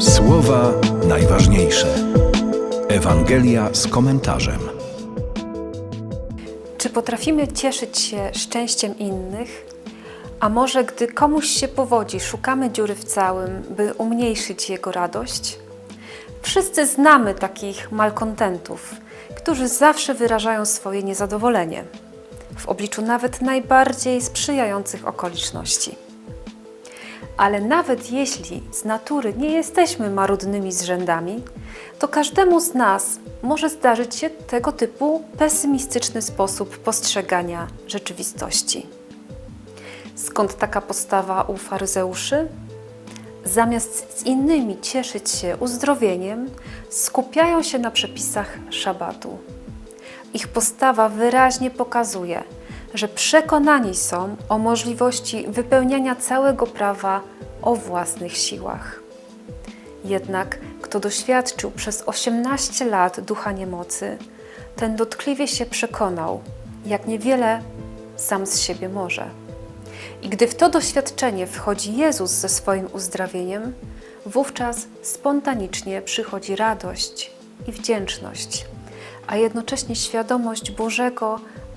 Słowa najważniejsze. Ewangelia z komentarzem. Czy potrafimy cieszyć się szczęściem innych? A może gdy komuś się powodzi, szukamy dziury w całym, by umniejszyć jego radość? Wszyscy znamy takich malkontentów, którzy zawsze wyrażają swoje niezadowolenie w obliczu nawet najbardziej sprzyjających okoliczności. Ale nawet jeśli z natury nie jesteśmy marudnymi zrzędami, to każdemu z nas może zdarzyć się tego typu pesymistyczny sposób postrzegania rzeczywistości. Skąd taka postawa u faryzeuszy? Zamiast z innymi cieszyć się uzdrowieniem, skupiają się na przepisach szabatu. Ich postawa wyraźnie pokazuje, że przekonani są o możliwości wypełniania całego prawa o własnych siłach. Jednak kto doświadczył przez 18 lat ducha niemocy, ten dotkliwie się przekonał, jak niewiele sam z siebie może. I gdy w to doświadczenie wchodzi Jezus ze swoim uzdrawieniem, wówczas spontanicznie przychodzi radość i wdzięczność, a jednocześnie świadomość Bożego,